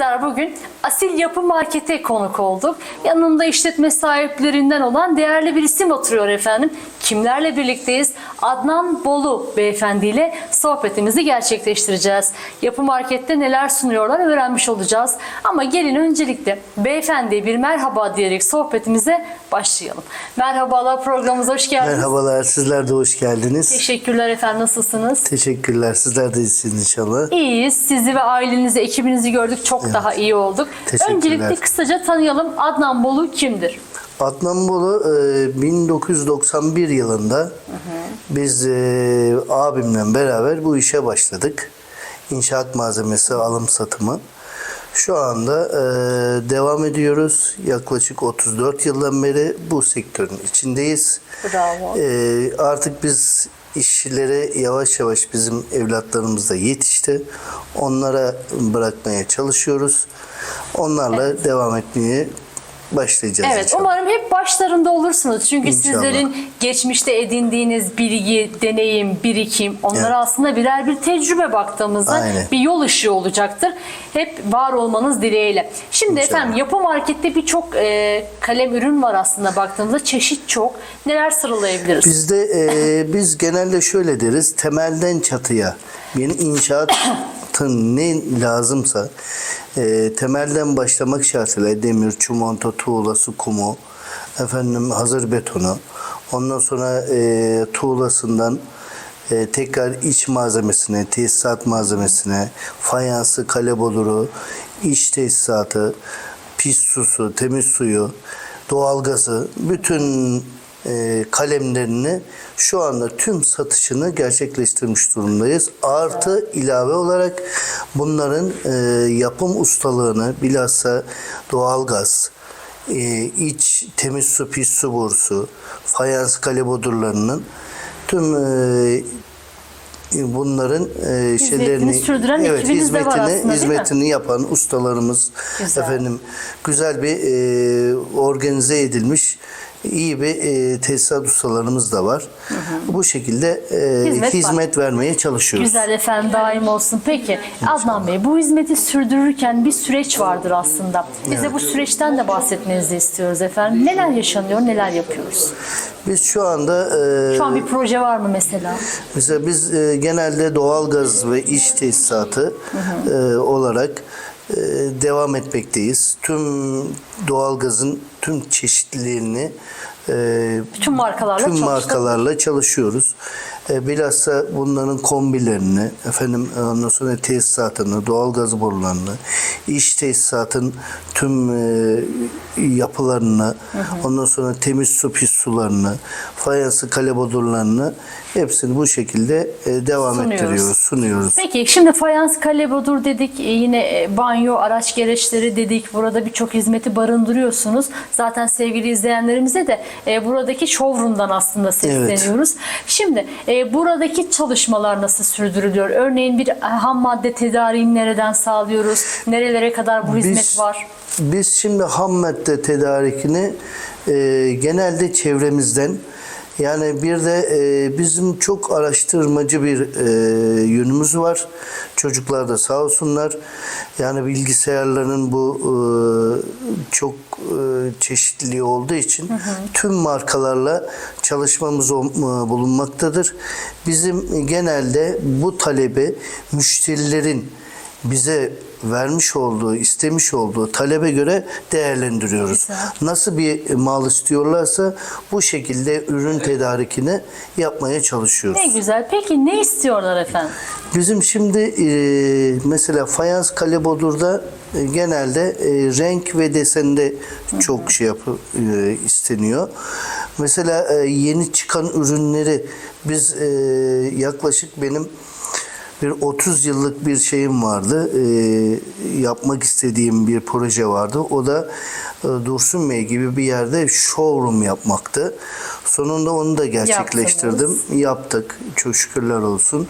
Bizler bugün Asil Yapı Market'e konuk olduk. Yanımda işletme sahiplerinden olan değerli bir isim oturuyor efendim. Kimlerle birlikteyiz? Adnan Bolu beyefendi ile sohbetimizi gerçekleştireceğiz. Yapı Market'te neler sunuyorlar öğrenmiş olacağız. Ama gelin öncelikle beyefendiye bir merhaba diyerek sohbetimize başlayalım. Merhabalar programımıza hoş geldiniz. Merhabalar, sizler de hoş geldiniz. Teşekkürler efendim nasılsınız? Teşekkürler, sizler de iyisiniz inşallah. İyiyiz. Sizi ve ailenizi, ekibinizi gördük. Çok daha iyi olduk. Öncelikle kısaca tanıyalım. Adnan Bolu kimdir? Adnan Bolu e, 1991 yılında biz e, abimle beraber bu işe başladık. İnşaat malzemesi alım satımı. Şu anda e, devam ediyoruz. Yaklaşık 34 yıldan beri bu sektörün içindeyiz. Bravo. E, artık biz işçilere yavaş yavaş bizim evlatlarımız da yetişti. Onlara bırakmaya çalışıyoruz. Onlarla devam etmeye başlayacağız Evet, inşallah. umarım hep başlarında olursunuz. Çünkü İnşallah. sizlerin geçmişte edindiğiniz bilgi, deneyim, birikim, onlara Evet. aslında birer bir tecrübe baktığımızda Aynen. bir yol ışığı olacaktır. Hep var olmanız dileğiyle. Şimdi İnşallah. efendim yapı markette birçok e, kalem ürün var aslında baktığımızda. Çeşit çok. Neler sıralayabiliriz? Bizde e, biz genelde şöyle deriz. Temelden çatıya bir inşaatın ne lazımsa e, temelden başlamak şartıyla demir, çimento, tuğla, su kumu, efendim hazır betonu, ondan sonra e, tuğlasından e, tekrar iç malzemesine, tesisat malzemesine, fayansı, kale boduru, iç tesisatı, pis susu, temiz suyu, doğalgazı, bütün e, kalemlerini şu anda tüm satışını gerçekleştirmiş durumdayız. Artı ilave olarak bunların e, yapım ustalığını bilhassa doğalgaz, e, iç temiz su, pis su borusu, fayans kale bodurlarının tüm e, bunların e, şeylerini sürdüren de var aslında, hizmetini yapan ustalarımız Güzel. efendim güzel bir e, organize edilmiş iyi bir e, tesisat ustalarımız da var. Bu şekilde e, Hizmet hizmet, var. vermeye çalışıyoruz. Güzel efendim daim olsun. Peki Adnan Bey bu hizmeti sürdürürken bir süreç vardır aslında. Bize bu süreçten de bahsetmenizi istiyoruz efendim. Neler yaşanıyor, neler yapıyoruz? Biz şu anda e, Şu an bir proje var mı mesela? Mesela biz e, genelde doğalgaz ve iş tesisatı e, olarak e, devam etmekteyiz. Tüm doğalgazın tüm çeşitliliğini e, Bütün markalarla tüm markalarla çalışıyoruz. E, bilhassa bunların kombilerini, efendim ondan sonra tesisatını, doğalgaz borularını, iş tesisatın tüm e, yapılarını, ondan sonra temiz su pis sularını, fayansı kale bodurlarını hepsini bu şekilde e, devam Sunuyoruz. ettiriyoruz, sunuyoruz. Peki şimdi fayans kalebodur dedik, e, yine e, banyo, araç gereçleri dedik. Burada birçok hizmeti barındırıyorsunuz. Zaten sevgili izleyenlerimize de e, buradaki showroom'dan aslında sesleniyoruz. Şimdi e, buradaki çalışmalar nasıl sürdürülüyor? Örneğin bir ham madde tedariğini nereden sağlıyoruz? Nerelere kadar bu hizmet Biz- var? Biz şimdi ham madde tedarikini e, genelde çevremizden yani bir de e, bizim çok araştırmacı bir e, yönümüz var. Çocuklar da sağ olsunlar. Yani bilgisayarların bu e, çok e, çeşitliliği olduğu için tüm markalarla çalışmamız ol- e, bulunmaktadır. Bizim genelde bu talebi müşterilerin bize vermiş olduğu, istemiş olduğu talebe göre değerlendiriyoruz. Güzel. Nasıl bir mal istiyorlarsa bu şekilde ürün tedarikini yapmaya çalışıyoruz. Ne güzel. Peki ne istiyorlar efendim? Bizim şimdi e, mesela fayans kalebodurda e, genelde e, renk ve desende çok şey yapı e, isteniyor. Mesela e, yeni çıkan ürünleri biz e, yaklaşık benim bir 30 yıllık bir şeyim vardı. E, yapmak istediğim bir proje vardı. O da e, Dursun Bey gibi bir yerde showroom yapmaktı. Sonunda onu da gerçekleştirdim. Yaptık. Çok şükürler olsun.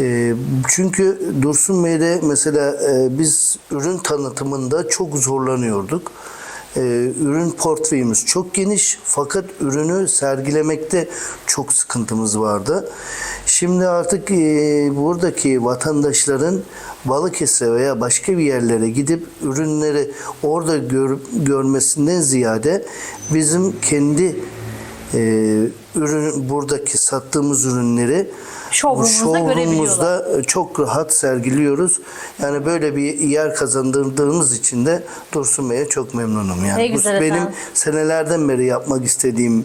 E, çünkü Dursun Bey'de mesela e, biz ürün tanıtımında çok zorlanıyorduk. E, ürün portföyümüz çok geniş fakat ürünü sergilemekte çok sıkıntımız vardı. Şimdi artık e, buradaki vatandaşların Balıkesir'e veya başka bir yerlere gidip ürünleri orada gör, görmesinden ziyade bizim kendi e, ürün buradaki sattığımız ürünleri bu Showroom'umuzda showroom'umuzda çok rahat sergiliyoruz. Yani böyle bir yer kazandırdığımız için de Dursun Bey'e çok memnunum. Yani Ne bu güzel benim efendim. senelerden beri yapmak istediğim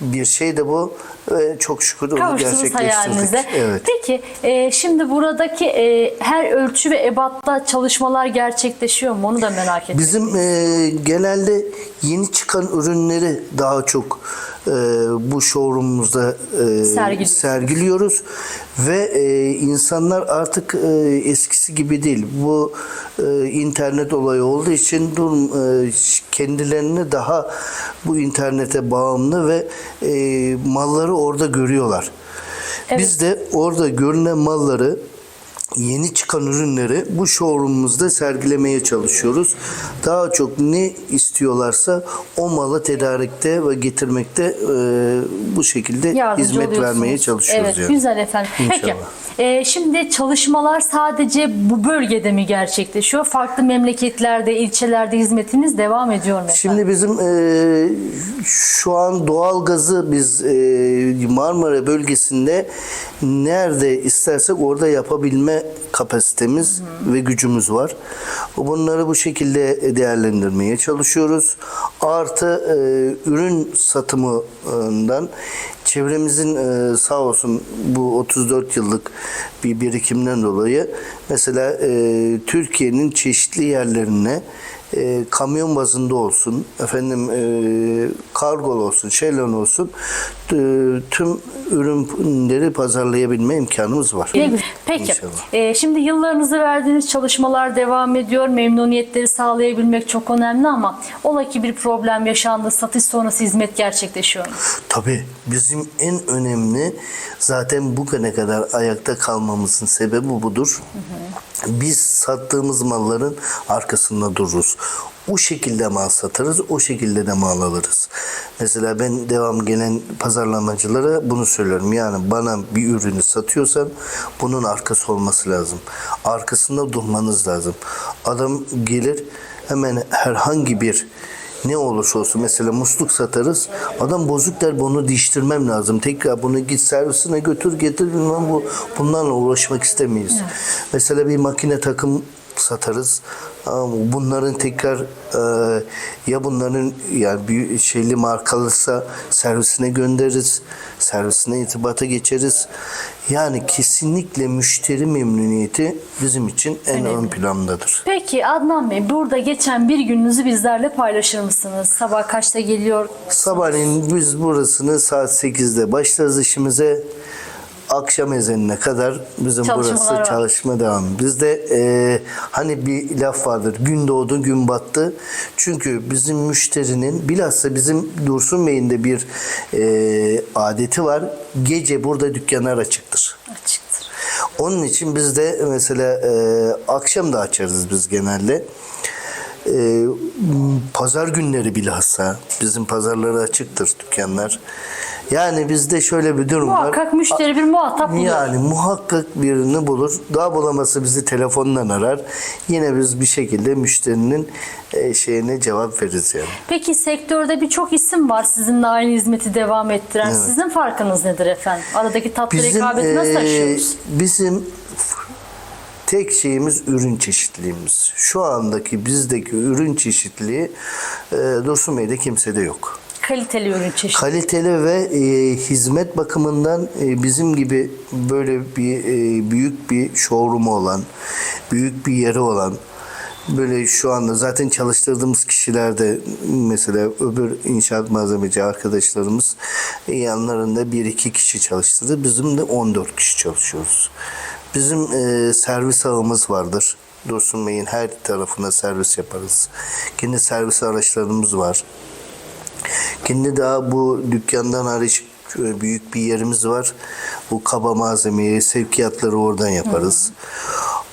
bir şey de bu ve çok şükür onu gerçekleştirdik. Evet. Peki e, şimdi buradaki e, her ölçü ve ebatta çalışmalar gerçekleşiyor mu? Onu da merak ettim. Bizim e, genelde yeni çıkan ürünleri daha çok e, bu showroom'umuzda e, Sergiliyorsunuz. sergiliyoruz ve e, insanlar artık e, eskisi gibi değil. Bu e, internet olayı olduğu için durum e, kendilerini daha bu internete bağımlı ve e, malları orada görüyorlar. Evet. Biz de orada görünen malları yeni çıkan ürünleri bu showroom'umuzda sergilemeye çalışıyoruz. Daha çok ne istiyorlarsa o malı tedarikte ve getirmekte e, bu şekilde Yardımcı hizmet vermeye çalışıyoruz. Evet, yani. güzel efendim. Peki, İnşallah. e, şimdi çalışmalar sadece bu bölgede mi gerçekleşiyor? Farklı memleketlerde, ilçelerde hizmetiniz devam ediyor mu efendim? Şimdi bizim e, şu an doğal gazı biz e, Marmara bölgesinde nerede istersek orada yapabilme kapasitemiz ve gücümüz var. Bunları bu şekilde değerlendirmeye çalışıyoruz. Artı e, ürün satımından çevremizin e, sağ olsun bu 34 yıllık bir birikimden dolayı mesela e, Türkiye'nin çeşitli yerlerine e, kamyon bazında olsun, efendim e, kargol olsun, şeylen olsun e, tüm ürünleri pazarlayabilme imkanımız var. Peki, e, şimdi yıllarınızı verdiğiniz çalışmalar devam ediyor. Memnuniyetleri sağlayabilmek çok önemli ama ola ki bir problem yaşandı, satış sonrası hizmet gerçekleşiyor mu? Tabii bizim en önemli zaten bugüne kadar ayakta kalmamızın sebebi budur. Biz sattığımız malların arkasında dururuz. O şekilde mal satarız, o şekilde de mal alırız. Mesela ben devam gelen pazarlamacılara bunu söylüyorum. Yani bana bir ürünü satıyorsan bunun arkası olması lazım. Arkasında durmanız lazım. Adam gelir hemen herhangi bir ne olursa olsun mesela musluk satarız. Adam bozuk der bunu değiştirmem lazım. Tekrar bunu git servisine götür getir bilmem bu bunlarla uğraşmak istemeyiz. Mesela bir makine takım satarız. Bunların tekrar e, ya bunların yani bir şeyli markalıysa servisine göndeririz. Servisine itibata geçeriz. Yani kesinlikle müşteri memnuniyeti bizim için en ön plandadır. Peki Adnan Bey, burada geçen bir gününüzü bizlerle paylaşır mısınız? Sabah kaçta geliyor? Sabahleyin biz burasını saat 8'de başlarız işimize. Akşam ezanına kadar bizim burası var. çalışma devam. Bizde e, hani bir laf vardır. Gün doğdu gün battı. Çünkü bizim müşterinin bilhassa bizim Dursun Bey'in de bir e, adeti var. Gece burada dükkanlar açıktır. Açıktır. Onun için biz de mesela e, akşam da açarız biz genelde. E, pazar günleri bilhassa bizim pazarları açıktır dükkanlar. Yani bizde şöyle bir durum var. Muhakkak müşteri bir muhatap buluyor. Yani muhakkak birini bulur. Daha bulamazsa bizi telefondan arar. Yine biz bir şekilde müşterinin e, şeyine cevap veririz yani. Peki sektörde birçok isim var sizinle aynı hizmeti devam ettiren. Sizin farkınız nedir efendim? Aradaki tatlı rekabeti nasıl eee, aşıyoruz? Bizim tek şeyimiz ürün çeşitliliğimiz. Şu andaki bizdeki ürün çeşitliliği e, Dursun Bey'de kimsede yok. Kaliteli ürün çeşidi. Kaliteli ve e, hizmet bakımından e, bizim gibi böyle bir e, büyük bir showroom'u olan, büyük bir yeri olan böyle şu anda zaten çalıştırdığımız kişiler de mesela öbür inşaat malzemeci arkadaşlarımız e, yanlarında bir iki kişi çalıştırdı. Bizim de 14 kişi çalışıyoruz. Bizim e, servis ağımız vardır. Dursun Bey'in her tarafına servis yaparız. Kendi servis araçlarımız var. Kendi daha bu dükkandan hariç büyük bir yerimiz var. Bu kaba malzemeyi, sevkiyatları oradan yaparız.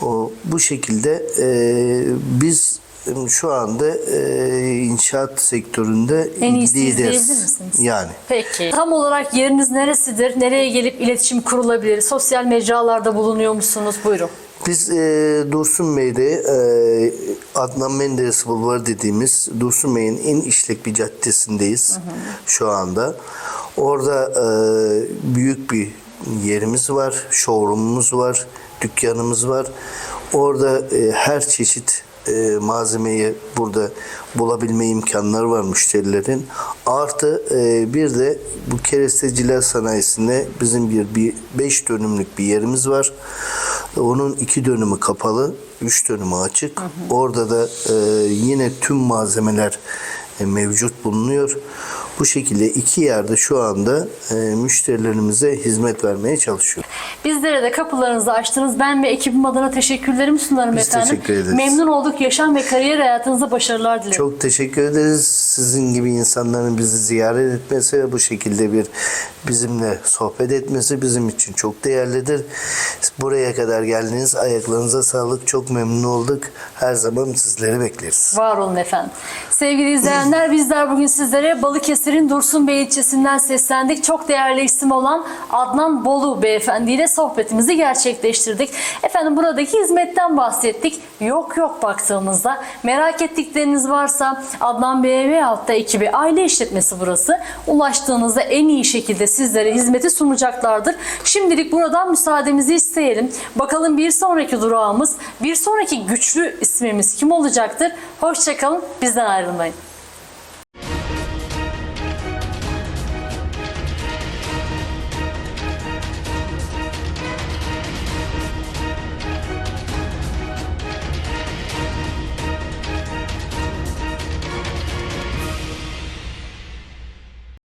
O bu şekilde e, biz şu anda e, inşaat sektöründe En lideriz. misiniz? Yani. Peki. Tam olarak yeriniz neresidir? Nereye gelip iletişim kurulabilir? Sosyal mecralarda bulunuyor musunuz? Buyurun. Biz e, Dursun Bey'de e, Adnan Menderes Bulvarı dediğimiz Dursun Bey'in en işlek bir caddesindeyiz şu anda. Orada e, büyük bir yerimiz var, showroomumuz var, dükkanımız var. Orada e, her çeşit e, malzemeyi burada bulabilme imkanları var müşterilerin. Artı e, bir de bu keresteciler sanayisinde bizim bir, bir beş dönümlük bir yerimiz var. Onun iki dönümü kapalı, üç dönümü açık. Orada da e, yine tüm malzemeler e, mevcut bulunuyor. Bu şekilde iki yerde şu anda e, müşterilerimize hizmet vermeye çalışıyor. Bizlere de kapılarınızı açtınız. Ben ve ekibim adına teşekkürlerimi sunarım Biz efendim. teşekkür ederiz. Memnun olduk. Yaşam ve kariyer hayatınızda başarılar dilerim. Çok teşekkür ederiz. Sizin gibi insanların bizi ziyaret etmesi ve bu şekilde bir bizimle sohbet etmesi bizim için çok değerlidir. Buraya kadar geldiniz. Ayaklarınıza sağlık. Çok memnun olduk. Her zaman sizleri bekleriz. Var olun efendim. Sevgili izleyenler bizler bugün sizlere Balıkesir'in Dursun Bey ilçesinden seslendik. Çok değerli isim olan Adnan Bolu Beyefendi ile sohbetimizi gerçekleştirdik. Efendim buradaki hizmetten bahsettik. Yok yok baktığımızda merak ettikleriniz varsa Adnan Bey'e veyahut da ekibi aile işletmesi burası. Ulaştığınızda en iyi şekilde sizlere hizmeti sunacaklardır. Şimdilik buradan müsaademizi isteyelim. Bakalım bir sonraki durağımız, bir sonraki güçlü ismimiz kim olacaktır? Hoşçakalın, bizden ayrılmayın.